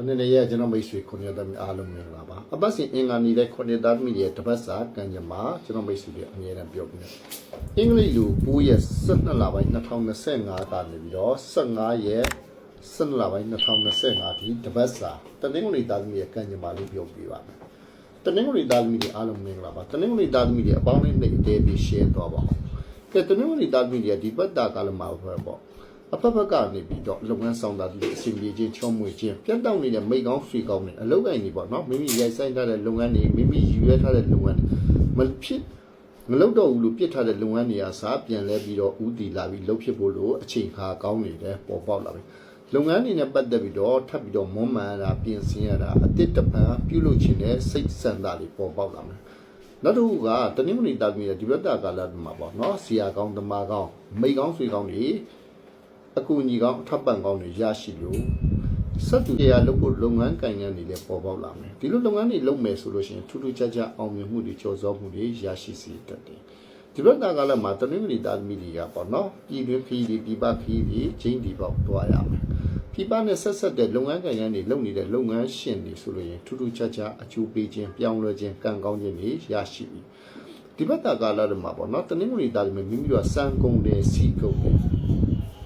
အနေနဲ့ရကျွန်တော်မိတ်ဆွေခုနှစ်သားများအားလုံးမင်္ဂလာပါအပတ်စဉ်အင်္ဂါနေ့တဲ့ခုနှစ်သားမိရဲ့တပတ်စာကံကြမ္မာကျွန်တော်မိတ်ဆွေတွေအမြဲတမ်းပြောပြနေအင်္ဂလိပ်လို9ရက်12လပိုင်း2025ကနေပြီးတော့15ရက်12လပိုင်း2025ဒီတပတ်စာတနင်္ဂနွေသားသမီးရဲ့ကံကြမ္မာလေးပြောပြပါမယ်တနင်္ဂနွေသားသမီးတွေအားလုံးမင်္ဂလာပါတနင်္ဂနွေသားသမီးတွေအပေါင်းလေးနဲ့အသေးပြီး share တော့ပါအောင်ကဲတနင်္ဂနွေသားသမီးတွေဒီပတ်တာကာလမှာပဲပေါ့ အဖက်ဖက်ကနေပြီးတော့လုပ်ငန်းဆောင်တာဒီအစီအပြေချင်းချောမွေချင်းပြတ်တောက်နေတဲ့မိကောင်းဖီကောင်းတွေအလုပ်ကိုင်းတွေပေါ့နော်မိမိရိုက်ဆိုင်ထားတဲ့လုပ်ငန်းတွေမိမိယူရထားတဲ့လုပ်ငန်းမဖြစ်မလုပ်တော့ဘူးလို့ပြစ်ထားတဲ့လုပ်ငန်းတွေအစားပြန်လဲပြီးတော့ဥတီလာပြီးလုပ်ဖြစ်ဖို့လို့အချိန်ခါကောင်းနေတယ်ပေါ်ပေါက်လာပြီလုပ်ငန်းတွေနဲ့ပတ်သက်ပြီးတော့ထပ်ပြီးတော့မွမ်းမံရတာပြင်ဆင်ရတာအတစ်တပံပြုလုပ်ခြင်းနဲ့စိတ်ဆန္ဒတွေပေါ်ပေါက်လာမယ်နောက်တစ်ခုကတနင်္ဂနွေတာပြည်ဒီဘက်တာကာလမှာပေါ့နော်ဆရာကောင်းသမားကောင်းမိကောင်းဆွေကောင်းတွေ အကူအညီကောင်းအထပ်ပံကောင်းတွေရရှိလို့စက်တူတရားလုပ်ဖို့လုပ်ငန်းကိုင်ငန်းတွေလည်းပေါ်ပေါက်လာမယ်ဒီလိုလုပ်ငန်းတွေလုပ်မယ်ဆိုလို့ရှိရင်ထူးထူးခြားခြားအောင်မြင်မှုတွေကျော်စောမှုတွေရရှိစေတတ်တယ်ဒီဘက်ကကလည်းမှာတနင်္ဂနွေသားသမီးတွေကပေါ့နော်ပြည်တွင်းခီးတွေပြည်ပခီးတွေချင်းဒီပေါက်သွားရမယ်ပြည်ပနဲ့ဆက်ဆက်တဲ့လုပ်ငန်းကိုင်ငန်းတွေလုပ်နေတဲ့လုပ်ငန်းရှင်တွေဆိုလို့ရင်ထူးထူးခြားခြားအကျိုးပေးခြင်းပြောင်းလဲခြင်းကံကောင်းခြင်းတွေရရှိပြီဒီဘက်ကကာလတွေမှာပေါ့နော်တနင်္ဂနွေသားသမီးမိမိတို့ကစံကုန်တယ်စီကုန်တယ်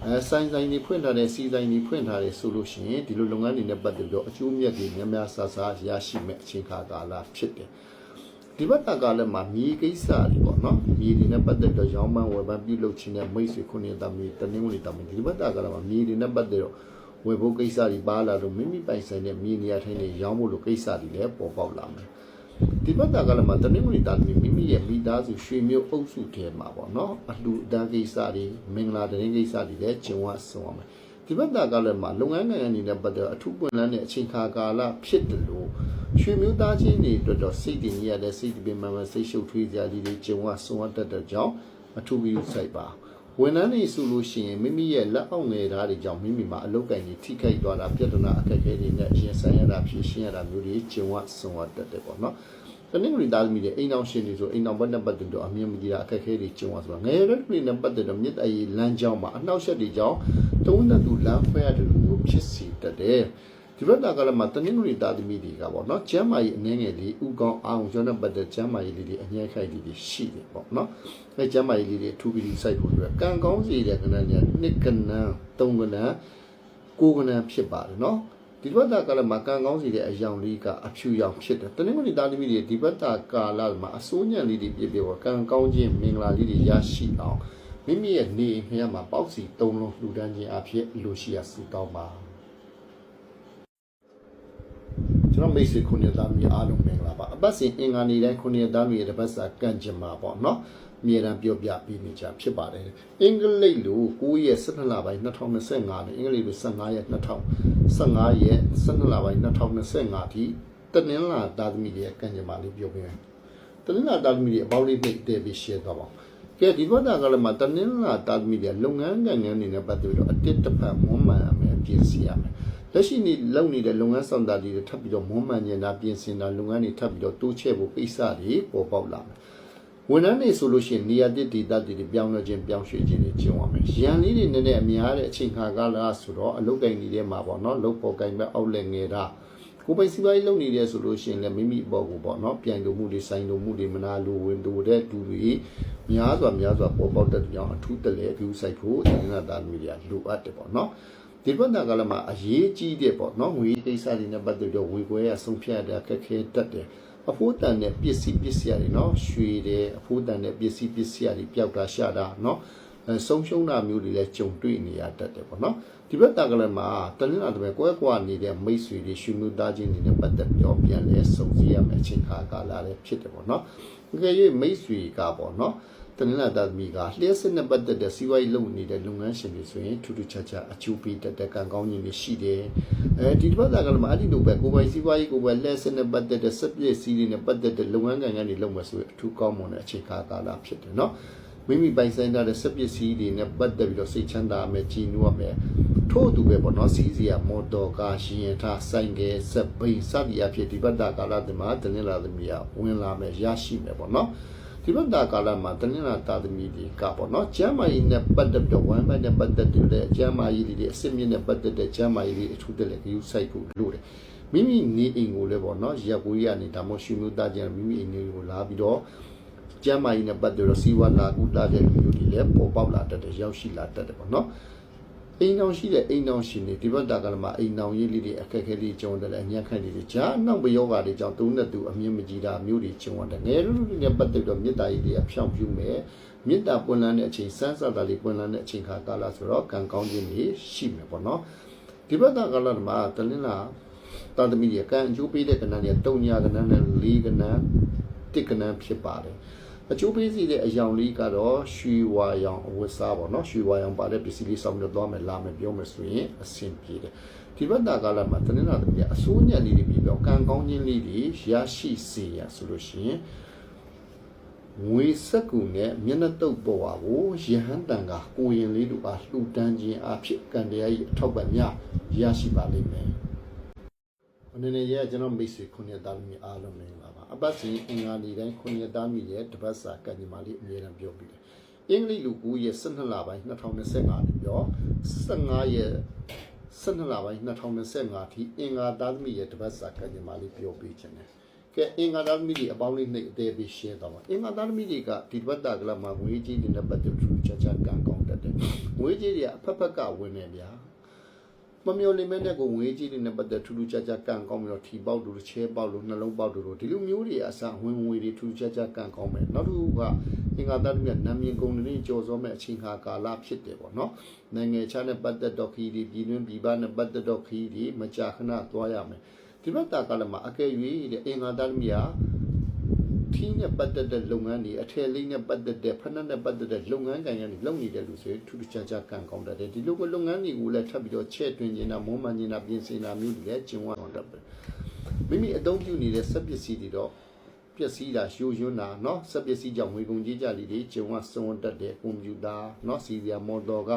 အဲဆိုင်ဆိုင်တွေဖွင့်ထားတဲ့စီဆိုင်တွေဖွင့်ထားတယ်ဆိုလို့ရှိရင်ဒီလိုလုပ်ငန်းတွေနဲ့ပတ်သက်ပြီးတော့အကျိုးမြတ်တွေများများဆဆရရှိမဲ့အချိန်ခါကာလဖြစ်တယ်ဒီဘက်ကကာလမှာမြေကိစ္စတွေပေါ့နော်မြေတွေနဲ့ပတ်သက်ပြီးတော့ရောင်းပန်းဝယ်ပန်းပြုလုပ်ခြင်းနဲ့မိတ်ဆွေခုနှစ်သမီးတနင်္ဂနွေသမီးဒီဘက်ကကာလမှာမြေတွေနဲ့ပတ်သက်တော့ဝယ်ဖို့ကိစ္စတွေပါလာလို့မိမိပိုင်ဆိုင်တဲ့မြေနေရာထိုင်တွေရောင်းဖို့လိုကိစ္စတွေလည်းပေါ်ပေါက်လာမယ် ဒီဘက်ကကလည်းမတနင်္ဂနွေတာသမီမိမိရဲ့မိသားစုရွှေမျိုးအုပ်စုထဲမှာပေါ့နော်အလှူအတန်းကိစ္စတွေမင်္ဂလာတရင်ကိစ္စတွေလည်းကျင်ဝဆုံအောင်မယ်ဒီဘက်ကကလည်းမလုပ်ငန်းနိုင်ငံအနေနဲ့ပတ်သက်အထူးပွင့်လန်းတဲ့အချိန်ခါကာလဖြစ်တယ်လို့ရွှေမျိုးသားချင်းတွေအတွက်တော့စိတ်တည်ငြိရတဲ့စိတ်တပင်မှန်မှန်စိတ်ရှုပ်ထွေးကြလေးတွေကျင်ဝဆုံရတတ်တဲ့ကြောင့်အထူးပြီးစိုက်ပါ ဝန်ထမ်းတွေဆိုလို့ရှိရင်မိမိရဲ့လက်အောက်ငယ်သားတွေကြောင့်မိမိမှာအလုတ်ကင်ကြီးထိခိုက်သွားတာပြဿနာအခက်အခဲတွေနဲ့ရင်ဆိုင်ရတာဖြေရှင်းရတာမျိုးတွေကျင်ဝဆုံရတတ်တယ်ပေါ့နော်တနင်္ဂနွေသားသမီးတွေအိမ်အောင်ရှင်တွေဆိုအိမ်အောင်ဘက်နဲ့ပတ်သက်တော့အမြင်မကြီးတာအခက်အခဲတွေကျုံသွားဆိုတာငယ်ရွယ်တွေနဲ့ပတ်သက်တော့မြစ်တရေလမ်းကြောင်းမှာအနှောက်အယှက်တွေကြောင့်တုံးတဲ့သူလမ်းခွဲရတယ်လို့မျိုးဖြစ်စီတတ်တယ် ဒီဘက်ကကလည်းမတနင်္ဂနွေသားသမီးတွေကပေါ့နော်ကျမ်းမာရေးအနှဲငယ်လေးဥကောင်းအောင်ကျောင်းနဲ့ပတ်သက်ကျမ်းမာရေးလေးတွေအငြင်းခိုက်လေးတွေရှိတယ်ပေါ့နော်အဲကျမ်းမာရေးလေးတွေအထူးပြီးစိုက်ဖို့အတွက်ကံကောင်းစီတဲ့ကဏ္ဍညာနှစ်ကဏ္ဍသုံးကဏ္ဍကိုးကဏ္ဍဖြစ်ပါတယ်နော်ဒီဘက်တာကာလမှာကံကောင်းစီတဲ့အယောင်လေးကအဖြူရောင်ဖြစ်တယ်။တနင်္ဂနွေသားသမီးတွေဒီဘက်တာကာလမှာအစိုးညံလေးတွေပြည့်ပြည့်ပေါ်ကံကောင်းခြင်းမင်္ဂလာလေးတွေရရှိအောင်မိမိရဲ့နေအိမ်ထဲမှာပေါက်စီသုံးလုံးလှူဒန်းခြင်းအဖြစ်လိုရှိရစုတောင်းပါ ကျွန်တော်မိတ်ဆွေခုနှစ်သားမျိုးအားလုံးမင်္ဂလာပါအပတ်စဉ်အင်္ဂါနေ့တိုင်းခုနှစ်သားမျိုးရဲ့တပတ်စာကန့်ကြမှာပေါ့နော်အမြဲတမ်းပြောပြပေးနေကြဖြစ်ပါတယ်အင်္ဂလိပ်လို9ရက်12လပိုင်း2025နဲ့အင်္ဂလိပ်လို15ရက်2015ရက်12လပိုင်း2025ထိတနင်္လာသားသမီးတွေရဲ့ကန့်ကြမှာလေးပြောပြမယ်တနင်္လာသားသမီးတွေအပေါင်းလေးနှိပ်တည်ပြီး share တော့ပါကဲဒီဘက်ကကလည်းမတနင်္လာသားသမီးတွေလုပ်ငန်းကံငန်းတွေနဲ့ပတ်သက်ပြီးတော့အတစ်တစ်ဖက်မွမ်းမံရမယ်ပြင်ဆင်ရမယ် လက်ရှိနေလုပ်နေတဲ့လုပ်ငန်းဆောင်တာတွေထပ်ပြီးတော့မွမ်းမံနေတာပြင်ဆင်တာလုပ်ငန်းတွေထပ်ပြီးတော့တိုးချဲ့ဖို့ကိစ္စတွေပေါ်ပေါက်လာမယ်။ဝန်ထမ်းတွေဆိုလို့ရှိရင်နေရာတစ်ဒေသတွေပြောင်းလဲခြင်းပြောင်းရွှေ့ခြင်းတွေကျင်းရမယ်။ရန်လေးတွေနည်းနည်းအများတဲ့အချိန်ခါကာလဆိုတော့အလုတ်ကင်နေတဲ့မှာပေါ့နော်လုတ်ပေါ်ကင်ပဲအောက်လက်ငယ်တာကိုယ်ပိုင်စီးပွားရေးလုပ်နေတယ်ဆိုလို့ရှိရင်လည်းမိမိအပေါ်ကိုပေါ့နော်ပြန်လို့မှုတွေဆိုင်လို့မှုတွေမနာလိုဝင်တို့တဲ့ဒူတွေများစွာများစွာပေါ်ပေါက်တဲ့ကြောင်အထူးတလဲအကျူဆိုင်ဖို့အင်္ဂနာသားမျိုးတွေလိုအပ်တယ်ပေါ့နော် ဒီဘက်နာကလည်းမအရေးကြီးတဲ့ပေါ့နော်ငွေကိစ္စတွေနဲ့ပတ်သက်တော့ဝေကွဲရဆုံးဖြတ်ရတဲ့အခက်ခဲတတ်တယ်အဖိုးတန်တဲ့ပစ္စည်းပစ္စည်းတွေနော်ရွှေတယ်အဖိုးတန်တဲ့ပစ္စည်းပစ္စည်းတွေပျောက်တာရှာတာနော်အဲဆုံးရှုံးတာမျိုးတွေလည်းကြုံတွေ့နေရတတ်တယ်ပေါ့နော်ဒီဘက်တာကလည်းမှာတလင်းလာတဲ့ကွဲကွာနေတဲ့မိတ်ဆွေတွေရှင်မှုသားချင်းတွေနဲ့ပတ်သက်ပြီးတော့ပြန်လဲစုံစည်းရမယ့်အချိန်ခါကာလလည်းဖြစ်တယ်ပေါ့နော်ဒီကဲမိတ်ဆွေကပေါ့နော် တနင်္လာသားသမီးကလျှက်စစ်နဲ့ပတ်သက်တဲ့စီးပွားရေးလုပ်နေတဲ့လုပ်ငန်းရှင်တွေဆိုရင်ထူးထူးခြားခြားအကျိုးပေးတတ်တဲ့ကံကောင်းခြင်းတွေရှိတယ်။အဲဒီတစ်ပတ်သားကလည်းမအဲ့ဒီလိုပဲကိုယ်ပိုင်စီးပွားရေးကိုယ်ပိုင်လျှက်စစ်နဲ့ပတ်သက်တဲ့စက်ပစ္စည်းတွေနဲ့ပတ်သက်တဲ့လုပ်ငန်းကံကံတွေလုပ်မှဆိုရင်အထူးကောင်းမွန်တဲ့အချိန်ကာလဖြစ်တယ်နော်။မိမိပိုင်ဆိုင်ထားတဲ့စက်ပစ္စည်းတွေနဲ့ပတ်သက်ပြီးတော့စိတ်ချမ်းသာမယ်ကြည်နူးရမယ်။ထို့အတူပဲပေါ့နော်စီးစီယာမော်တော်ကားရှင်ရထားဆိုင်ကယ်စက်ဘိန်းစသည်အဖြစ်ဒီဘတ်တာကာလဒီမှာတနင်္လာသမီးကဝင်လာမယ်ရရှိမယ်ပေါ့နော်။ ဒီဘက်တာကာလမှာတနင်္လာတာသမီတွေကပေါ့နော်ကျမ်းမာရေးနဲ့ပတ်သက်ပြီးဝမ်းပိုင်းနဲ့ပတ်သက်တဲ့ကျမ်းမာရေးတွေအစစ်မြင့်နဲ့ပတ်သက်တဲ့ကျမ်းမာရေးတွေအထူးတလည်း view site ကိုလို့တယ်မိမိနေအိမ်ကိုလည်းပေါ့နော်ရက်ကိုရကနေဒါမှရှိမျိုးသားကျန်မိမိအိမ်ကိုလာပြီးတော့ကျမ်းမာရေးနဲ့ပတ်သက်တော့စီဝါနာကုတာတဲ့လူမျိုးတွေလည်းပေါ်ပေါက်လာတတ်တယ်ရောက်ရှိလာတတ်တယ်ပေါ့နော် အိမ်အောင်ရှိတဲ့အိမ်အောင်ရှင်တွေဒီဘက်တာကလည်းမအိမ်အောင်ရေးလေးတွေအခက်အခဲလေးကြုံတယ်အညံ့ခန့်လေးတွေဂျာနောက်ဘယောဂါတွေကြောင့်သုံးတဲ့သူအမြင့်မကြီးတာမျိုးတွေကြုံရတယ်ငယ်လူလူနဲ့ပတ်သက်တော့မေတ္တာရေးတွေအဖြောင့်ပြူမယ်မေတ္တာပွင့်လန်းတဲ့အချိန်စမ်းစတာလေးပွင့်လန်းတဲ့အချိန်ခါကာလဆိုတော့ကံကောင်းခြင်းတွေရှိမယ်ပေါ့နော်ဒီဘက်တာကလည်းမတလင်းလာတာသမီးတွေကံအကျိုးပေးတဲ့ကဏ္ဍတွေတုံညာကဏ္ဍနဲ့လေးကဏ္ဍတစ်ကဏ္ဍဖြစ်ပါတယ် အကျိုးပေးစီတဲ့အယောင်လေးကတော့ရွှေဝါရောင်အဝတ်စားပေါ့နော်ရွှေဝါရောင်ပါတဲ့ပစ္စည်းလေးစောင့်ပြီးတော့သွားမယ်လာမယ်ပြောမယ်ဆိုရင်အဆင်ပြေတယ်ဒီဘက်တာကလည်းမှာတနင်္လာနေ့ကအစိုးညက်လေးတွေပြီးတော့ကံကောင်းခြင်းလေးတွေရရှိစေရဆိုလို့ရှိရင်ငွေစက်ကူနဲ့မျက်နှာတုပ်ပေါ်ပါကိုယဟန်တန်ကကိုရင်လေးတို့အားလှူဒန်းခြင်းအဖြစ်ကံတရားကြီးအထောက်ပံ့များရရှိပါလိမ့်မယ်အနေနဲ့ရကျွန်တော်မိတ်ဆွေခုနှစ်သားသမီးအားလုံးမင်္ဂလာပါ အပတ်စဉ်အင်္ဂါနေ့တိုင်းခုနှစ်သားမိရဲ့တပတ်စာကံညီမလေးအမြဲတမ်းပြောပြီးတယ်အင်္ဂလိပ်လူကူရဲ့12လပိုင်း2025နှစ်ပြော15ရက်12လပိုင်း2025ထိအင်္ဂါသားသမီးရဲ့တပတ်စာကံညီမလေးပြောပြီးခြင်းတယ်ကဲအင်္ဂါသားသမီးတွေအပေါင်းလေးနှိပ်အသေးပေး share တော့ပါအင်္ဂါသားသမီးတွေကဒီတပတ်တာကလမှာငွေကြီးတွေနဲ့ပတ်သက်ပြီးချာချာကံကောင်းတတ်တယ်ငွေကြီးတွေကအဖက်ဖက်ကဝင်နေဗျာ မမျော်လင့်မဲ့တဲ့ကိုငွေကြီးတွေနဲ့ပတ်သက်ထူးထူးခြားခြားကံကောင်းပြီးတော့ထီပေါက်တို့ချဲပေါက်တို့နှလုံးပေါက်တို့ဒီလိုမျိုးတွေအစားဝင်ငွေတွေထူးခြားခြားကံကောင်းမယ်နောက်တစ်ခုကအင်္ဂါတတမြတ်နာမည်ကုံတွေကြော်စောမဲ့အချိန်ခါကာလဖြစ်တယ်ပေါ့နော်နိုင်ငံခြားနဲ့ပတ်သက်တော့ခီးဒီပြည်တွင်းပြည်ပနဲ့ပတ်သက်တော့ခီးဒီမကြာခဏသွားရမယ်ဒီဘက်တာကလည်းမှာအကယ်၍တဲ့အင်္ဂါတတမြတ် ထင်းနဲ့ပတ်သက်တဲ့လုပ်ငန်းတွေအထည်လေးနဲ့ပတ်သက်တဲ့ဖက်နှက်နဲ့ပတ်သက်တဲ့လုပ်ငန်းကိုင်ရတွေလုပ်နေတဲ့လူဆိုရင်ထူးထူးခြားခြားကံကောင်းတတ်တယ်ဒီလိုကလုပ်ငန်းတွေကိုလည်းထပ်ပြီးတော့ချဲ့တွင်နေတာမုံမှန်နေတာပြင်ဆင်တာမျိုးတွေလည်းကျင်ဝတ်တော့တတ်တယ်မိမိအသုံးပြုနေတဲ့စက်ပစ္စည်းတွေတော့ပျက်စီးတာရှိုးယွန်းတာเนาะစက်ပစ္စည်းကြောင့်ငွေကုန်ကြေးကြလေးတွေကျင်ဝတ်စုံတတ်တယ်ကွန်ပျူတာเนาะစီရီယာမော်တော်က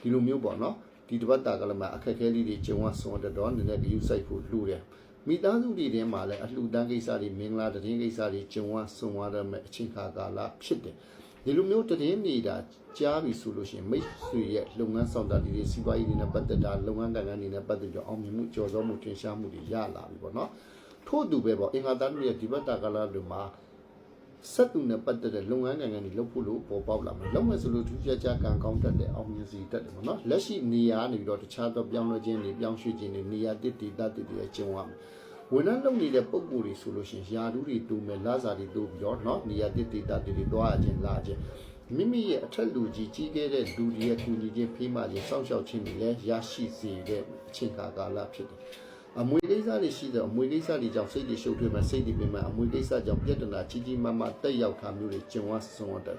ဒီလိုမျိုးပေါ့เนาะဒီတပတ်တာကလည်းမအခက်အခဲလေးတွေကျင်ဝတ်စုံတတ်တော့နည်းနည်း view site ကိုလှူတယ် မိသားစုတွေထဲမှာလည်းအလှူဒန်းကိစ္စတွေမင်္ဂလာတည်င်းကိစ္စတွေကျုံဝဆုံရတဲ့မဲ့အချိန်ခါကာလဖြစ်တယ်ဒီလိုမျိုးတည်င်းနေတာကြားပြီဆိုလို့ရှိရင်မိတ်ဆွေရဲ့လုပ်ငန်းဆောင်တာတွေစီးပွားရေးတွေနဲ့ပတ်သက်တာလုပ်ငန်းကဏ္ဍတွေနဲ့ပတ်သက်ကြအောင်မြင်မှုကြော်စောမှုထင်ရှားမှုတွေရလာပြီပေါ့နော်ထို့အတူပဲပေါ့အင်္ဂါတန်ရဲ့ဒီဘက်တာကာလတွေမှာဆက်သူနဲ့ပတ်သက်တဲ့လုပ်ငန်းကဏ္ဍတွေလုပ်ဖို့လို့ပေါ်ပေါက်လာမယ်လုပ်မယ်ဆိုလို့ထူးခြားခြားကံကောင်းတတ်တဲ့အောင်မြင်စီတတ်တယ်ပေါ့နော်လက်ရှိနေရာနေပြီးတော့တခြားသောပြောင်းလဲခြင်းတွေပြောင်းရွှေ့ခြင်းတွေနေရာတစ်တီတတ်တွေကျုံရမယ် ဝန်ထမ်းလုပ်နေတဲ့ပုံကိုယ်တွေဆိုလို့ရှိရင်ယာဒူးတွေတူမယ်လာစာတွေတူပြီးတော့เนาะနေရာတစ်တေတာတွေတွားခြင်းလာခြင်းမိမိရဲ့အထက်လူကြီးကြီးခဲ့တဲ့လူတွေရဲ့ကူညီခြင်းဖေးမှခြင်းစောင့်ရှောက်ခြင်းတွေလည်းရရှိစေတဲ့အချိန်ကာကာလဖြစ်တယ်အမွေကိစ္စတွေရှိတဲ့အမွေကိစ္စတွေကြောင့်စိတ်တွေရှုပ်ထွေးမှစိတ်တွေပြင်မှအမွေကိစ္စကြောင့်ပြဿနာကြီးကြီးမားမားတက်ရောက်တာမျိုးတွေကျင်ဝဆုံးရတဲ့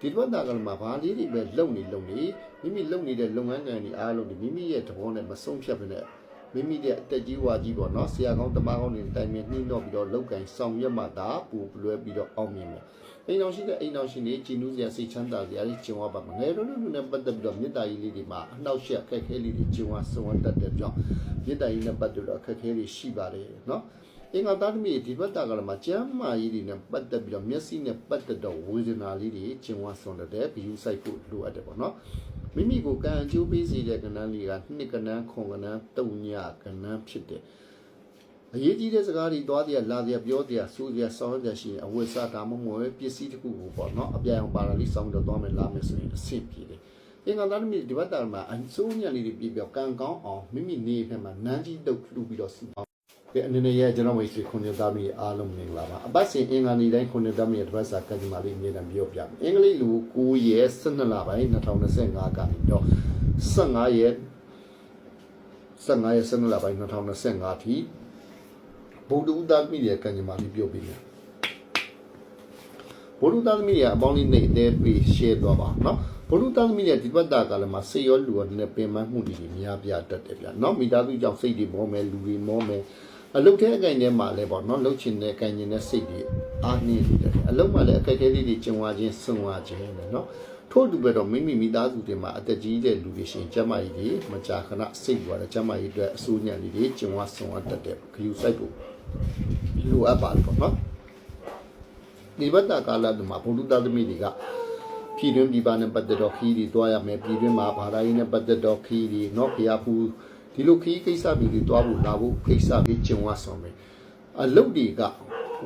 ဒီဘက်တာကလည်းမှာဘာလေးတွေပဲလုံနေလုံနေမိမိလုံနေတဲ့လုပ်ငန်းကံတွေအားလုံးဒီမိမိရဲ့သဘောနဲ့မဆုံးဖြတ်ဘဲနဲ့ မိမိရဲ့အတက်ကြီးဝါကြီးပေါ့နော်ဆရာကောင်းတမကောင်းတွေတိုင်မြင်နှင်းတော့ပြီးတော့လောက်ကင်ဆောင်ရွက်မှသာပူလွဲပြီးတော့အောင်မြင်မယ်အိမ်တော်ရှိတဲ့အိမ်တော်ရှင်တွေကြည်နူးစရာစိတ်ချမ်းသာစရာကြီးကျင်ဝပါမယ်ငယ်တို့တို့နဲ့ပတ်သက်ပြီးတော့မေတ္တာကြီးလေးတွေမှာအနှောက်အယှက်အခက်အခဲလေးတွေကျင်ဝဆုံးတတ်တဲ့ကြောင့်မေတ္တာကြီးနဲ့ပတ်သက်တော့အခက်အခဲတွေရှိပါတယ်နော်အင်္ဂါသားသမီးဒီဘက်တာကလည်းမကျမ်းမာရေးတွေနဲ့ပတ်သက်ပြီးတော့မျက်စိနဲ့ပတ်သက်တော့ဝေဒနာလေးတွေကျင်ဝဆုံးတတ်တဲ့ view site ကိုလိုအပ်တယ်ပေါ့နော် မိမိကိုကံအကျိုးပေးစေတဲ့ကဏ္ဍလေးကနှစ်ကဏ္ဍခုံကဏ္ဍတုံညကဏ္ဍဖြစ်တယ်အရေးကြီးတဲ့စကားတွေသွားတရားလာတရားပြောတရားစူးတရားဆောင်းတရားရှိရင်အဝတ်စားဒါမှမဟုတ်ပစ္စည်းတစ်ခုကိုပေါ့နော်အပြိုင်အောင်ပါလာလေးဆောင်းတော့သွားမယ်လာမယ်ဆိုရင်အဆင်ပြေတယ်အင်္ဂါသားသမီးဒီဘက်တာမှာအစိုးညလေးတွေပြပြကံကောင်းအောင်မိမိနေဖက်မှာနန်းကြီးတုတ်လှူပြီးတော့စူအောင် ကဲအနေနဲ့ရကျွန်တော်မိတ်ဆွေခုနှစ်သားမီးအားလုံးမင်္ဂလာပါအပတ်စဉ်အင်္ဂါနေ့တိုင်းခုနှစ်သားမီးရဲ့တပတ်စာကတိမာလေးအမြဲတမ်းပြောပြမယ်အင်္ဂလိပ်လူ9ရက်12လပိုင်း2025ကနေတော့15ရက်15ရက်12လပိုင်း2025အထိဘုဒ္ဓဥဒ္ဒမီးရဲ့ကံကြမ္မာလေးပြောပြမယ်ဘုဒ္ဓဥဒ္ဒမီးရဲ့အပေါင်းလေးနေအသေးပေး share သွားပါနော်ဘလူတန်းသမီးရဲ့ဒီပတ်တာကလည်းမစေရောလူရောနည်းပင်မမှုတွေများပြတတ်တယ်ဗျာ။နောက်မိသားစုကြောင့်စိတ်တွေမောမယ်လူတွေမောမယ် အလုတ်တဲ့အကင်ထဲမှာလည်းပေါ့เนาะလှုပ်ချင်တဲ့အကင်ကျင်တဲ့စိတ်တွေအားနည်းနေတယ်အလုတ်မှာလည်းအခက်အခဲလေးတွေကျင်ဝါခြင်းစွန့်ဝါခြင်းနဲ့เนาะထို့တူပဲတော့မိမိမိသားစုတွေမှာအသက်ကြီးတဲ့လူတွေရှင်ကျမကြီးတွေမကြာခဏစိတ်ကြွားတဲ့ကျမကြီးအတွက်အဆိုးညံလေးတွေကျင်ဝါစွန့်ဝါတတ်တဲ့ခယူဆိုင်ကိုလိုအပ်ပါလို့ပေါ့เนาะ ဒီဘက်တာကာလတုန်းမှာဘုဒ္ဓသားသမီးတွေကပြည်တွင်းပြည်ပနဲ့ပတ်သက်တော့ခီးတွေတွားရမယ်ပြည်တွင်းမှာဘာသာရေးနဲ့ပတ်သက်တော့ခီးတွေနော်ဖျားဖူး ဒီလိုခီးကိစ္စမျိုးတွေတွားဖို့လာဖို့ကိစ္စတွေကျုံရဆောင်မယ်အလုတ်တွေက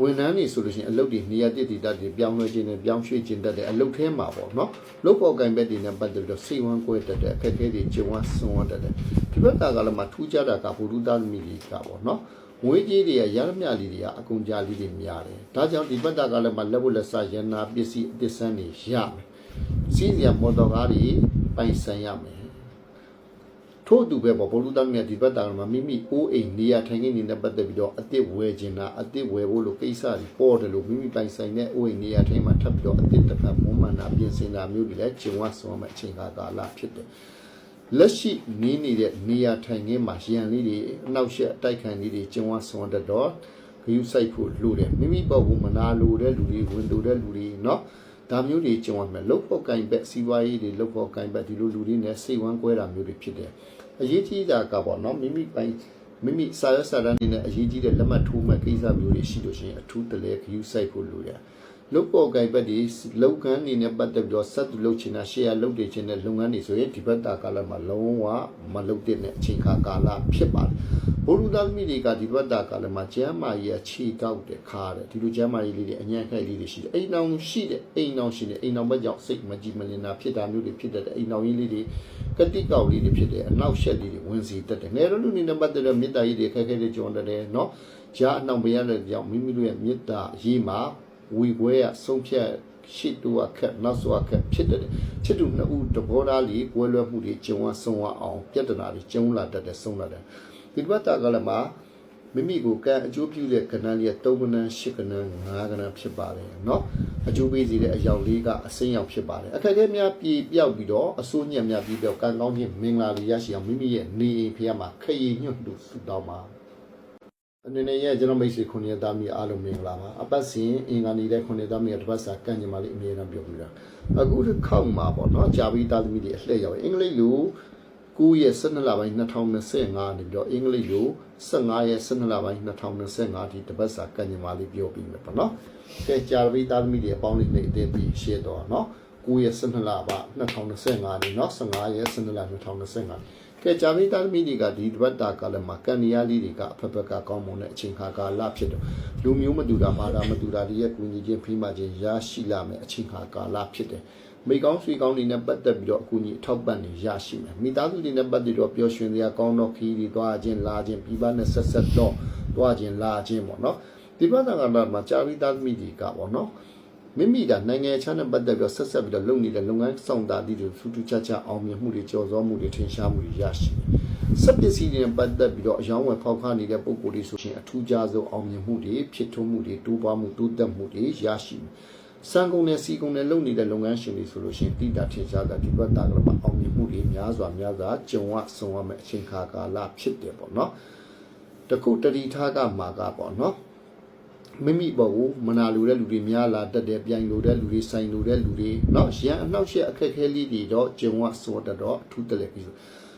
ဝန်ထမ်းတွေဆိုလို့ရှိရင်အလုတ်တွေနေရာတည်တည်တတ်တွေပြောင်းလဲခြင်းနဲ့ပြောင်းရွှေ့ခြင်းတတ်တဲ့အလုတ်ထဲမှာပေါ့နော်လုတ်ပေါ်ကင်ဘက်တွေနဲ့ပတ်သက်ပြီးတော့စိတ်ဝမ်းကွဲတတ်တဲ့အခက်အခဲတွေကျုံရဆောင်ရတတ်တဲ့ဒီဘက်တာကလည်းမှထူးခြားတာကဘုဒ္ဓသားသမီးတွေကပေါ့နော်ငွေကြီးတွေကရရမြလေးတွေကအကုန်ကြာလေးတွေများတယ်။ဒါကြောင့်ဒီဘက်တာကလည်းမလက်ဝတ်လက်စားရန်နာပစ္စည်းအသစ်ဆန်းတွေရမယ်။စီးစရာမော်တော်ကားတွေပိုင်ဆိုင်ရမယ်။ ထို့အတူပဲပေါ့ဘလူတန်မြတ်ဒီဘက်တာကမှမိမိအိုးအိမ်နေရာထိုင်ခင်းနေတဲ့ပတ်သက်ပြီးတော့အသစ်ဝယ်ခြင်းတာအသစ်ဝယ်ဖို့လို့ကိစ္စတွေပေါ်တယ်လို့မိမိပိုင်ဆိုင်တဲ့အိုးအိမ်နေရာထိုင်မှာထပ်ပြီးတော့အသစ်တစ်ခါမွမ်းမံတာပြင်ဆင်တာမျိုးတွေလည်းကျုံဝဆောင်မဲ့အချိန်ကာလဖြစ်တယ်။ လက်ရှိနေနေတဲ့နေရာထိုင်ခင်းမှာရန်လေးတွေအနောက်ရှက်အတိုက်ခံလေးတွေကျုံဝဆွန်တတ်တော့ဂယုစိုက်ဖို့လိုတယ်မိမိပေါ့ဘူးမနာလိုတဲ့လူတွေဝင်လိုတဲ့လူတွေเนาะ ဒါမျိုးတွေကြုံရမယ်လုတ်ဖို့ကင်ဘက်စီးပွားရေးတွေလုတ်ဖို့ကင်ဘက်ဒီလိုလူတွေနဲ့စိတ်ဝမ်းကွဲတာမျိုးတွေဖြစ်တယ်အရေးကြီးတာကပေါ့နော်မိမိပိုင်မိမိစာရွက်စာတမ်းတွေနဲ့အရေးကြီးတဲ့လက်မှတ်ထိုးမှတ်ကိစ္စမျိုးတွေရှိလို့ရှိရင်အထူးတလဲခရူးစိုက်ဖို့လိုတယ်လုတ်ပေါ်ကင်ဘက်ဒီလုပ်ငန်းတွေနဲ့ပတ်သက်ပြီးတော့ဆက်သူလုပ်ချင်တာရှေ့ရလုပ်နေချင်တဲ့လုပ်ငန်းတွေဆိုရင်ဒီဘက်တာကာလမှာလုံးဝမလုပ်တဲ့အချိန်ခါကာလဖြစ်ပါတယ် ဘိုးလူသားသမီးတွေကဒီဘက်တာကာလမှာကျမ်းမာရေးအခြေကောက်တယ်ခါတယ်ဒီလိုကျမ်းမာရေးလေးတွေအညံ့ခိုက်လေးတွေရှိတယ်အိမ်အောင်ရှိတယ်အိမ်အောင်ရှိတယ်အိမ်အောင်ဘက်ကြောင့်စိတ်မကြည်မလင်တာဖြစ်တာမျိုးတွေဖြစ်တတ်တယ်အိမ်အောင်ရေးလေးတွေကတိကောက်လေးတွေဖြစ်တယ်အနောက်ရှက်လေးတွေဝင်စီတတ်တယ်ငယ်ရလူနေနံပါတ်တဲ့မေတ္တာရေးတွေခက်ခဲတွေကြုံတယ်နော်ကြာအနောက်မရတဲ့ကြောင့်မိမိတို့ရဲ့မေတ္တာရေးမှာဝီခွဲရဆုံးဖြတ်ရှိတူအခက်နောက်ဆိုအခက်ဖြစ်တယ်ချစ်သူနှစ်ဦးတဘောသားလေးကွဲလွဲမှုတွေကျုံဝဆုံဝအောင်ပြဿနာတွေကျုံလာတတ်တယ်ဆုံးလာတယ် ဒီဘတ်တာကလည်းမှာမိမိကိုကံအကျိုးပြုတဲ့ကဏ္ဍလေး၃ကဏ္ဍ၈ကဏ္ဍ၅ကဏ္ဍဖြစ်ပါတယ်เนาะအကျိုးပေးစီတဲ့အယောက်လေးကအစိမ်းရောက်ဖြစ်ပါတယ်အခက်အခဲများပြည်ပြောက်ပြီးတော့အစိုးညံ့များပြီးတော့ကံကောင်းခြင်းမင်္ဂလာတွေရရှိအောင်မိမိရဲ့နေအိမ်ဖျက်မှာခရီးညွတ်လို့ဆုတောင်းပါ အနေနဲ့ရဲ့ကျွန်တော်မိတ်ဆွေခုနှစ်သားမိအားလုံးမင်္ဂလာပါအပတ်စဉ်အင်္ဂါနေတဲ့ခုနှစ်သားမိရဲ့တစ်ပတ်စာကန့်ကြမလေးအမြဲတမ်းပြောပြတာအခုတစ်ခေါက်မှာပေါ့နော်ဂျာဗီသားသမီးတွေအလှည့်ရောက်အင်္ဂလိပ်လို 9ရက်12လပိုင်း2025နေပြီးတော့အင်္ဂလိပ်လို15ရက်12လပိုင်း2025ဒီတစ်ပတ်စာကန့်ကြမလေးပြောပြမယ်ပေါ့နော်ကဲဂျာဗီသားသမီးတွေအပေါင်းလေးနဲ့အသေးပြီးရှင်းတော့နော်9ရက်12လပါ2025နေနော်15ရက်12လ2025ကဲဂျာဗီသားသမီးတွေကဒီတပတ်တာကလည်းမှာကန်နီယာလေးတွေကအဖက်ဖက်ကကောင်းမွန်တဲ့အချိန်ခါကာလဖြစ်တော့လူမျိုးမတူတာဘာသာမတူတာတွေရဲ့ကူညီခြင်းဖိမှခြင်းရရှိလာမယ်အချိန်ခါကာလဖြစ်တယ် မိကောင်းဆွေကောင်းတွေနဲ့ပတ်သက်ပြီးတော့အကူအညီအထောက်ပံ့တွေရရှိမယ်မိသားစုတွေနဲ့ပတ်သက်တော့ပျော်ရွှင်စရာကောင်းတော့ခီးတွေသွားခြင်းလာခြင်းပြပနဲ့ဆက်ဆက်တော့သွားခြင်းလာခြင်းပေါ့နော်ဒီဘက်ကကမှာဂျာဗီသားသမီးတွေကပေါ့နော်မိမိကနိုင်ငံခြားနဲ့ပတ်သက်ပြီးတော့ဆက်ဆက်ပြီးတော့လုပ်နေတဲ့လုပ်ငန်းဆောင်တာတွေထူးထူးခြားခြားအောင်မြင်မှုတွေကြော်စောမှုတွေထင်ရှားမှုတွေရရှိတယ်။စက်ပစ္စည်းတွေနဲ့ပတ်သက်ပြီးတော့အယောင်းဝယ်ဖောက်ခါနေတဲ့ပုံကိုယ်တွေဆိုရှင်အထူးခြားဆုံးအောင်မြင်မှုတွေဖြစ်ထွန်းမှုတွေတိုးပွားမှုတိုးတက်မှုတွေရရှိတယ်။ စံကုန်နဲ့စီကုန်နဲ့လုပ်နေတဲ့လုပ်ငန်းရှင်တွေဆိုလို့ရှိရင်တိတာထင်ရှားတာဒီဘက်တာကလည်းအောင်မြင်မှုတွေများစွာများစွာကြုံရဆုံရမယ့်အချိန်ခါကာလဖြစ်တယ်ပေါ့နော်။တခုတတိထားကမှာကပေါ့နော်။ မိမိပေါ့ကိုမနာလိုတဲ့လူတွေများလာတတ်တယ်ပြိုင်လိုတဲ့လူတွေဆိုင်လိုတဲ့လူတွေเนาะရန်အနှောက်အယှက်အခက်အခဲလေးတွေတော့ကျုံဝစောတတ်တော့အထူးတလဲပြီး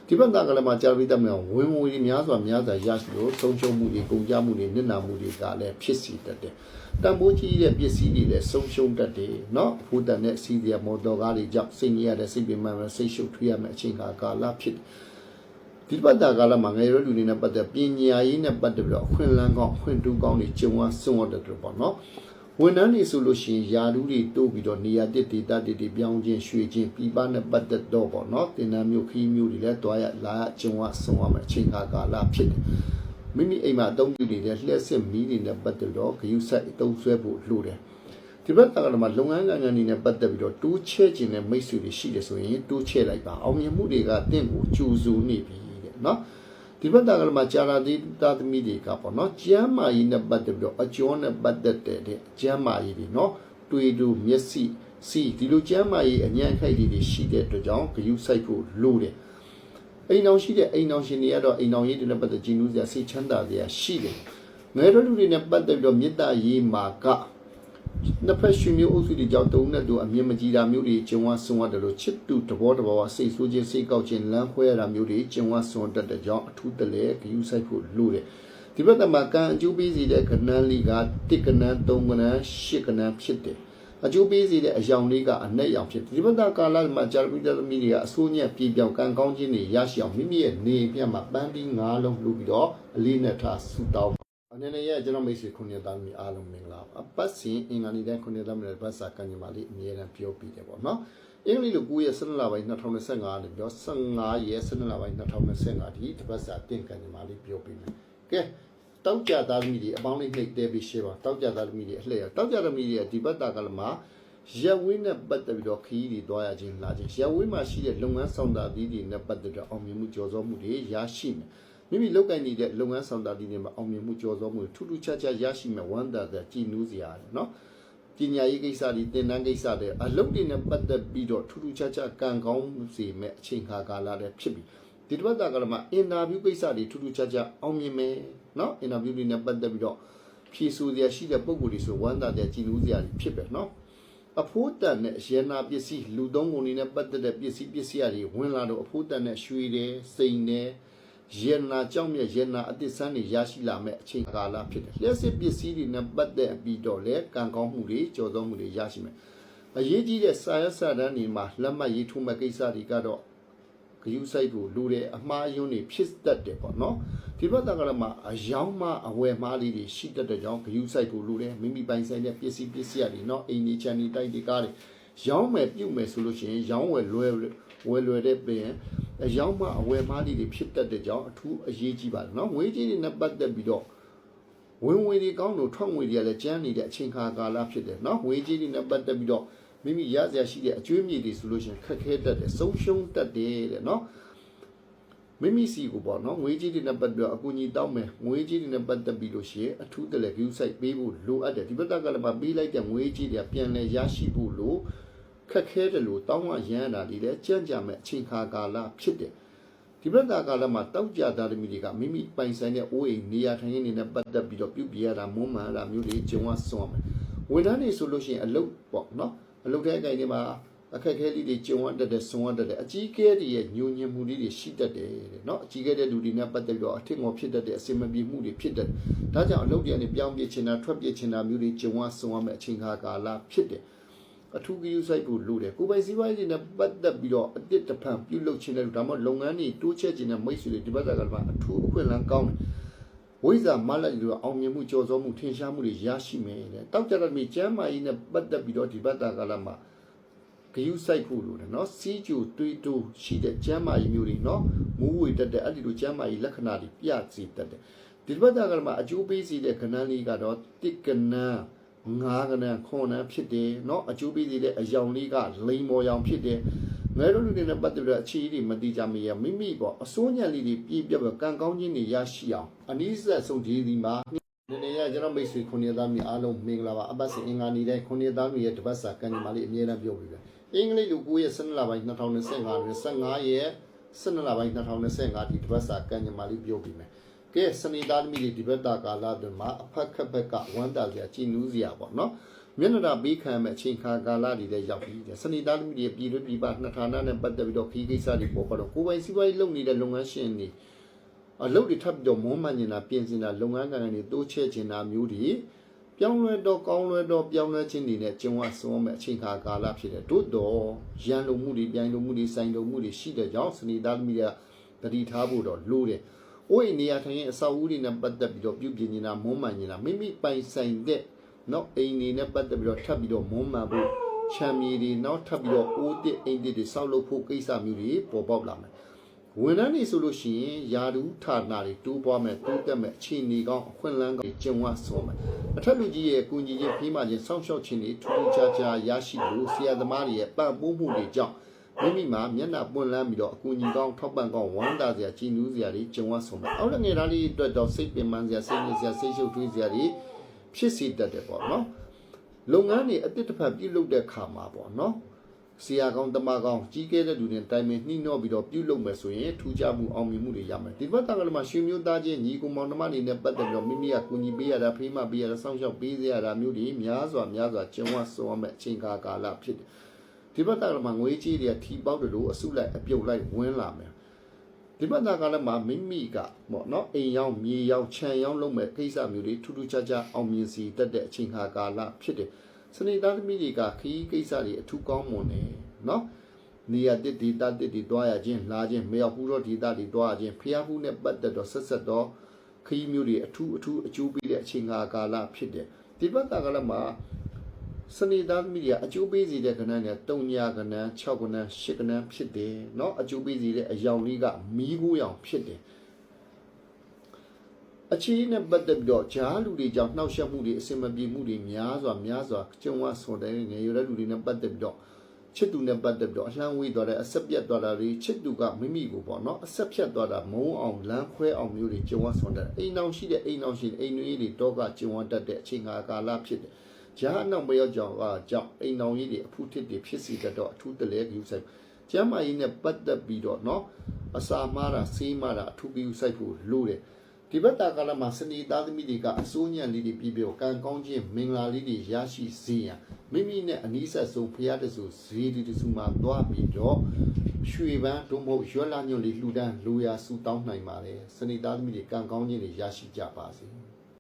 ဒီဘက်ကကလည်းမှကြာပြီးတက်မြောင်ဝင်ဝင်ကြီးများစွာများစွာရရှိလို့ဆုံးရှုံးမှုတွေကုန်ကြမှုတွေနစ်နာမှုတွေကလည်းဖြစ်စီတတ်တယ်။တန်ဖိုးကြီးတဲ့ပစ္စည်းတွေလည်းဆုံးရှုံးတတ်တယ်နော်။ဖူးတန်တဲ့စီးရမော်တော်ကားတွေကြောင့်စိတ်ညစ်ရတဲ့စိတ်ပင်ပန်းစိတ်ရှုပ်ထွေးရမယ့်အချိန်ကာလဖြစ်တယ်။ဒီပတ်တာကာလမှာငယ်ရွယ်လူတွေနဲ့ပတ်သက်ပညာရေးနဲ့ပတ်သက်ပြီးတော့အခွင့်အလမ်းကောင်းအခွင့်အတူကောင်းတွေကျုံဝါစွန့်ဝတ်တယ်လို့ပေါ့နော်။ ဝန်ထမ်းတွေဆိုလို့ရှိရင်ယာလူတွေတိုးပြီးတော့နေရာတစ်ဒေတာတစ်တွေပြောင်းခြင်းရွှေ့ခြင်းပြည်ပနဲ့ပတ်သက်တော့ပေါ့နော်တင်နန်းမျိုးခီးမျိုးတွေလည်းတွားရလာရကျုံဝဆွံ့ရမယ်အချိန်ကာကာလဖြစ်တယ်မိမိအိမ်မှာအသုံးပြုနေတဲ့လျှက်စစ်မီးတွေနဲ့ပတ်သက်တော့ဂယုဆိုင်အသုံးဆွဲဖို့လိုတယ်ဒီဘက်ကကတော့မှလုပ်ငန်းကံကံတွေနဲ့ပတ်သက်ပြီးတော့တိုးချဲ့ခြင်းနဲ့မိတ်ဆွေတွေရှိတယ်ဆိုရင်တိုးချဲ့လိုက်ပါအောင်မြင်မှုတွေကတင့်ကိုကြိုးစိုးနေပြီတဲ့နော် ဒီဘက်ကကတော့မှကြာလာသေးတာသမီးတွေကပေါ့နော်ကျမ်းမာရေးနဲ့ပတ်သက်ပြီးတော့အကျော်နဲ့ပတ်သက်တဲ့တဲ့ကျမ်းမာရေးတွေနော်တွေ့တူမျက်စိစီဒီလိုကျမ်းမာရေးအញ្ញံ့ခိုက်တွေရှိတဲ့အတွက်ကြောင့်ဂယုစိုက်ဖို့လိုတယ်အိမ်အောင်ရှိတဲ့အိမ်အောင်ရှင်တွေကတော့အိမ်အောင်ရေးတွေနဲ့ပတ်သက်ကြည်နူးစရာစိတ်ချမ်းသာစရာရှိတယ်ငယ်တော်လူတွေနဲ့ပတ်သက်ပြီးတော့မေတ္တာရေးမှာက နှစ်ဖက်ရှင်မျိုးအုပ်စုတွေကြောင့်တုံးနဲ့တူအမြင်မကြီးတာမျိုးတွေကျုံဝဆွံရတယ်လို့ချစ်တူတဘောတဘောစိတ်ဆိုးခြင်းစိတ်ကောက်ခြင်းလမ်းခွဲရတာမျိုးတွေကျုံဝဆွံတတ်တဲ့ကြောင့်အထူးတလဲဂယုစိုက်ဖို့လိုတယ်ဒီဘက်ကမှာကံအကျိုးပေးစီတဲ့ကဏ္ဍလေးကတစ်ကဏ္ဍသုံးကဏ္ဍရှစ်ကဏ္ဍဖြစ်တယ်အကျိုးပေးစီတဲ့အယောင်လေးကအနက်ရောင်ဖြစ်တယ်ဒီဘက်ကကာလမှာဂျာပီတာသမီးတွေကအစိုးညက်ပြေပြောင်ကံကောင်းခြင်းတွေရရှိအောင်မိမိရဲ့နေပြတ်မှာပန်းပြီးငါးလုံးလှူပြီးတော့အလေးနဲ့ထားဆူတောင်း အနေနဲ့ရဲ့ကျွန်တော်မိတ်ဆွေခုနှစ်သားမိအားလုံးမင်္ဂလာပါပတ်စင်အင်္ဂါနေ့တိုင်းခုနှစ်သားမိတဲ့ပတ်စာကံညီမလေးအမြဲတမ်းပြောပြတယ်ပေါ့နော်အင်္ဂလိပ်လို9ရက်12လပိုင်း2025နေပြီးတော့15ရက်12လပိုင်း2025ဒီတပတ်စာတင်ကံညီမလေးပြောပြမယ်ကဲတောက်ကြသားသမီးတွေအပေါင်းလေးနှိပ်တဲပြီးရှေ့ပါတောက်ကြသားသမီးတွေအလှည့်ရတောက်ကြသမီးတွေဒီဘက်တာကလမှာရက်ဝင်းနဲ့ပတ်သက်ပြီးတော့ခီးတွေတွားရခြင်းလာခြင်းရက်ဝင်းမှာရှိတဲ့လုပ်ငန်းဆောင်တာသီးတွေနဲ့ပတ်သက်တော့အောင်မြင်မှုကြော်စောမှုတွေရရှိမယ် မိမိလုပ်ကိုင်နေတဲ့လုပ်ငန်းဆောင်တာဒီနေ့မှာအောင်မြင်မှုကြော်စောမှုထူးထူးခြားခြားရရှိမဲ့ဝမ်းသာတဲ့ကြည်နူးစရာတယ်နော်ပညာရေးကိစ္စတွေသင်တန်းကိစ္စတွေအလုပ်တွေနဲ့ပတ်သက်ပြီးတော့ထူးထူးခြားခြားကံကောင်းစေမဲ့အချိန်ခါကာလတွေဖြစ်ပြီးဒီတစ်ပတ်တာကလည်းမှအင်တာဗျူးကိစ္စတွေထူးထူးခြားခြားအောင်မြင်မယ်နော်အင်တာဗျူးတွေနဲ့ပတ်သက်ပြီးတော့ဖြည့်ဆို့ရရှိတဲ့ပုံကိုယ်တွေဆိုဝမ်းသာတဲ့ကြည်နူးစရာတွေဖြစ်ပဲနော်အဖိုးတန်နဲ့ရေနာပစ္စည်းလူသုံးကုန်တွေနဲ့ပတ်သက်တဲ့ပစ္စည်းပစ္စည်းတွေဝင်လာတော့အဖိုးတန်နဲ့ရွှေတယ်စိန်တယ် ရေနာကြောင့်မြရေနာအသစ်ဆန်းတွေရရှိလာမဲ့အချိန်ကာလဖြစ်တယ်လျှက်စစ်ပစ္စည်းတွေနဲ့ပတ်သက်ပြီးတော့လေကံကောင်းမှုတွေကြော်သောမှုတွေရရှိမယ်အရေးကြီးတဲ့စာရွက်စာတမ်းတွေမှာလက်မှတ်ရေးထိုးမဲ့ကိစ္စတွေကတော့ဂယုစိုက်ဖို့လိုတယ်အမှားအယွန်းတွေဖြစ်တတ်တယ်ပေါ့နော်ဒီဘက်ကကလည်းမှအယောင်မှအဝယ်မှားလေးတွေရှိတတ်တဲ့ကြောင့်ဂယုစိုက်ဖို့လိုတယ်မိမိပိုင်ဆိုင်တဲ့ပစ္စည်းပစ္စည်းတွေနော်အိမ်ကြီးချန်ဒီတိုက်တွေကားတွေရောင်းမယ်ပြုတ်မယ်ဆိုလို့ရှိရင်ရောင်းဝယ်လွယ်ဝယ်လွယ်တဲ့ပြင် အယောင်မှအဝယ်မှားလေးတွေဖြစ်တတ်တဲ့ကြောင့်အထူးအရေးကြီးပါတယ်နော်ငွေကြေးတွေနဲ့ပတ်သက်ပြီးတော့ဝင်ငွေတွေကောင်းလို့ထွက်ငွေတွေကလည်းကျန်းနေတဲ့အချိန်ခါကာလဖြစ်တယ်နော်ငွေကြေးတွေနဲ့ပတ်သက်ပြီးတော့မိမိရစရာရှိတဲ့အကျွေးမြေတွေဆိုလို့ရှိရင်ခက်ခဲတတ်တယ်ဆုံးရှုံးတတ်တယ်တဲ့နော်မိမိစီကိုပေါ့နော်ငွေကြီးတွေနဲ့ပတ်သက်ပြီးတော့အကူအညီတောင်းမယ်ငွေကြီးတွေနဲ့ပတ်သက်ပြီးလို့ရှိရင်အထူးတလဲ view site ပေးဖို့လိုအပ်တယ်ဒီဘက်ကကလည်းမပေးလိုက်တဲ့ငွေကြီးတွေပြန်လဲရရှိဖို့လို့ ခက်ခဲတယ်လို့တောင်းဝရမ်းတာတွေလည်းကြံ့ကြမဲ့အချိန်ခါကာလဖြစ်တယ်ဒီဘက်ကကာလမှာတောက်ကြသားသမီးတွေကမိမိပိုင်ဆိုင်တဲ့အိုးအိမ်နေရာထိုင်ရင်းတွေနဲ့ပတ်သက်ပြီးတော့ပြုပြရတာမွမ်းမံရတာမျိုးတွေဂျုံဝဆွမ်းမယ်ဝန်ထမ်းတွေဆိုလို့ရှိရင်အလုပ်ပေါ့နော် အလုပ်တဲ့အချိန်တွေမှာအခက်အခဲလေးတွေကြုံရတတ်တယ်ဆုံရတတ်တယ်အကြီးအကဲတွေရဲ့ညှို့ညင်မှုလေးတွေရှိတတ်တယ်တဲ့เนาะအကြီးအကဲတဲ့လူတွေနဲ့ပတ်သက်ပြီးတော့အထင်ငေါ်ဖြစ်တတ်တဲ့အစင်မပြေမှုတွေဖြစ်တတ်တယ်ဒါကြောင့်အလုပ်တွေကနေပြောင်းပြချင်တာထွက်ပြချင်တာမျိုးတွေကြုံရဆုံရမယ့်အချိန်ခါကာလဖြစ်တယ် အထူးကြီးစိုက်ဖို့လိုတယ်ကိုယ်ပိုင်စီးပွားရေးတွေနဲ့ပတ်သက်ပြီးတော့အတစ်တဖန်ပြုလုပ်ချင်တဲ့လူဒါမှမဟုတ်လုပ်ငန်းတွေတိုးချဲ့ချင်တဲ့မိတ်ဆွေတွေဒီဘက်ကကလည်းအထူးအခွင့်အလမ်းကောင်းတယ်ဝိဇ္ဇာမလိုက်လို့အောင်မြင်မှုကြော်စောမှုထင်ရှားမှုတွေရရှိမယ်တဲ့တောက်ကြတဲ့မြေကျမ်းမာကြီးနဲ့ပတ်သက်ပြီးတော့ဒီဘက်တာကလာမှာဂယုစိုက်ဖို့လို့တယ်နော်စီးကျူတွေးတိုးရှိတဲ့ကျမ်းမာကြီးမျိုးတွေနော်မူးဝေတတ်တဲ့အဲ့ဒီလိုကျမ်းမာကြီးလက္ခဏာတွေပြစီတတ်တယ်ဒီဘက်တာကလာမှာအကျိုးပေးစီတဲ့ခဏန်းလေးကတော့တစ်ကနန်း ငါးကနန်းခွန်နန်းဖြစ်တယ်နော်အကျိုးပေးစီတဲ့အယောင်လေးကလိန်မော်ရောင်ဖြစ်တယ်ငယ်တို့လူတွေနဲ့ပတ်သက်ပြီးတော့အခြေအတွေမတိကြမရမိမိပေါ့အစိုးညံလေးတွေပြည့်ပြတ်ပဲကံကောင်းခြင်းတွေရရှိအောင်အနည်းဆက်ဆုံးဒီဒီမှာဒီနေ့ရကျွန်တော်မိတ်ဆွေခုနှစ်သားမျိုးအားလုံးမင်္ဂလာပါအပတ်စဉ်အင်္ဂါနေ့တိုင်းခုနှစ်သားမျိုးရဲ့တပတ်စာကံဒီမာလေးအမြဲတမ်းပြောပြပဲအင်္ဂလိပ်လူ9ရက်12လပိုင်း2025နဲ့15ရက်12လပိုင်း2025ဒီတပတ်စာကံဒီမာလေးပြောပြမယ် ကဲစနေသားသမီးတွေဒီဘက်တာကာလတွင်မှာအဖက်ခက်ဘက်ကဝမ်းတာစရာကြည်နူးစရာပေါ့နော်မျက်နှာတာပေးခံမဲ့အချိန်ခါကာလတွေလည်းရောက်ပြီတဲ့စနေသားလူတွေပြည်တွင်းပြည်ပနှစ်ဌာနနဲ့ပတ်သက်ပြီးတော့ခီးကိစ္စတွေပေါ်တော့ကိုယ်ပိုင်စီးပွားရေးလုပ်နေတဲ့လုပ်ငန်းရှင်တွေအလုပ်တွေထပ်ပြီးတော့မွမ်းမံနေတာပြင်ဆင်တာလုပ်ငန်းကဏ္ဍတွေတိုးချဲ့ခြင်းတာမျိုးတွေပြောင်းလဲတော့ကောင်းလဲတော့ပြောင်းလဲခြင်းတွေနဲ့ကျုံဝဆွမ်းမဲ့အချိန်ခါကာလဖြစ်တဲ့တို့တော့ရန်လုံမှုတွေပြိုင်လုံမှုတွေဆိုင်လုံမှုတွေရှိတဲ့ကြောင့်စနေသားလူတွေကတတိထားဖို့တော့လိုတယ်။ အိုးအိမ်နေရာထိုင်ရင်အဆောက်အဦတွေနဲ့ပတ်သက်ပြီးတော့ပြုပြင်နေတာမွမ်းမံနေတာမိမိပိုင်ဆိုင်တဲ့နော်အိမ်နေနဲ့ပတ်သက်ပြီးတော့ထပ်ပြီးတော့မွမ်းမံဖို့ချမ်းမြေတွေနော်ထပ်ပြီးတော့အိုးတစ်အိမ်တစ်တွေစောက်လုပ်ဖို့ကိစ္စမျိုးတွေပေါ်ပေါက်လာမယ်ဝန်ထမ်းတွေဆိုလို့ရှိရင်ယာဒူးဌာနတွေတိုးပွားမယ်တိုးတက်မယ်အခြေအနေကောင်းအခွင့်အလမ်းကောင်းကျင့်ဝတ်ဆောမယ်အထက်လူကြီးရဲ့ကုညီချင်းဖိမချင်းစောင့်ရှောက်ခြင်းတွေထူးထူးခြားခြားရရှိလို့ဆရာသမားတွေရဲ့ပံ့ပိုးမှုတွေကြောင့် မိမိမှာမျက်နှာပွင့်လန်းပြီးတော့အကူအညီကောင်းထောက်ပံ့ကောင်းဝမ်းသာစရာကြည်နူးစရာတွေကျင့်ဝတ်ဆောမယ်အောက်လည်းငယ်သားလေးအတွက်တော့စိတ်ပင်ပန်းစရာစိတ်ညစ်စရာစိတ်ရှုပ်ထွေးစရာတွေဖြစ်စေတတ်တယ်ပေါ့နော်လုပ်ငန်းတွေအတစ်တစ်ဖက်ပြုလုပ်တဲ့ခါမှာပေါ့နော်ဆရာကောင်းတမကောင်းကြီးခဲ့တဲ့လူတွေတိုင်ပင်နှိမ့်တော့ပြီးတော့ပြုလုပ်မယ်ဆိုရင်ထူးခြားမှုအောင်မြင်မှုတွေရမယ်ဒီဘက်ကကလည်းမှရှင်မျိုးသားချင်းညီကိုမောင်နှမတွေနဲ့ပတ်သက်ပြီးတော့မိမိကကူညီပေးရတာဖေးမပေးရတာစောင့်ရှောက်ပေးစေရတာမျိုးတွေများစွာများစွာကျင့်ဝတ်ဆောင်ရမယ့်အချိန်ကာကာလဖြစ်တယ် ဒီဘက်ကကလည်းမှငွေကြေးတွေကထီပေါက်တယ်လို့အစုလိုက်အပြုတ်လိုက်ဝင်လာမယ်ဒီဘက်သားကလည်းမှာမိမိကပေါ့နော်အိမ်ရောက်မြေရောက်ခြံရောက်လုပ်မဲ့ကိစ္စမျိုးတွေထူးထူးခြားခြားအောင်မြင်စီတတ်တဲ့အချိန်ခါကာလဖြစ်တယ်စနေသားသမီးတွေကခရီးကိစ္စတွေအထူးကောင်းမွန်တယ်နော်နေရာတစ်ဒီတာတစ်ဒီတွားရခြင်းလာခြင်းမရောက်ဘူးတော့ဒီတာဒီတွားရခြင်းဖျားဘူးနဲ့ပတ်သက်တော့ဆက်ဆက်တော့ခရီးမျိုးတွေအထူးအထူးအကျိုးပေးတဲ့အချိန်ခါကာလဖြစ်တယ်ဒီဘက်ကကလည်းမှာ စနေသားသမီးတွေကအကျိုးပေးစီတဲ့ကဏ္ဍနဲ့3ညကဏ္ဍ6ကဏ္ဍ10ကဏ္ဍဖြစ်တယ်เนาะအကျိုးပေးစီတဲ့အယောင်လေးကမီးကိုရောင်ဖြစ်တယ်အချီးနဲ့ပတ်သက်ပြီးတော့ဂျားလူတွေကြောင့်နှောက်ယှက်မှုတွေအစင်မပြေမှုတွေများစွာများစွာကျုံဝဆွန်တဲ့ငယ်ရွယ်တဲ့လူတွေနဲ့ပတ်သက်ပြီးတော့ချစ်သူနဲ့ပတ်သက်ပြီးတော့အလှမ်းဝေးသွားတဲ့အဆက်ပြတ်သွားတာတွေချစ်သူကမိမိကိုပေါ့နော်အဆက်ဖြတ်သွားတာမုန်းအောင်လမ်းခွဲအောင်မျိုးတွေကျုံဝဆွန်တဲ့အိမ်အောင်ရှိတဲ့အိမ်အောင်ရှိတဲ့အိမ်နွေးတွေတော့ကကျုံဝတတ်တဲ့အချိန်ကာလဖြစ်တယ် ဂျာအနောက်မရောက်ကြောင်ကကြောင့်အိမ်တော်ကြီးတွေအဖုထစ်တွေဖြစ်စီတတ်တော့အထူးတလဲကူဆိုင်ကျမ်းမာရေးနဲ့ပတ်သက်ပြီးတော့เนาะအစာမားတာဆေးမားတာအထူးကူဆိုင်ဖို့လိုတယ်ဒီဘက်တာကလည်းမှာစနေသားသမီးတွေကအစိုးညံလေးတွေပြီးပြီးတော့ကံကောင်းခြင်းမင်္ဂလာလေးတွေရရှိစေရန်မိမိနဲ့အနီးဆက်ဆုံးဖရာတဆူဈေးဒီတဆူမှာသွားပြီးတော့ရွှေပန်းဒုမဟုတ်ရွက်လာညွန့်လေးလှူဒန်းလိုရာဆူတောင်းနိုင်ပါလေစနေသားသမီးတွေကံကောင်းခြင်းတွေရရှိကြပါစေ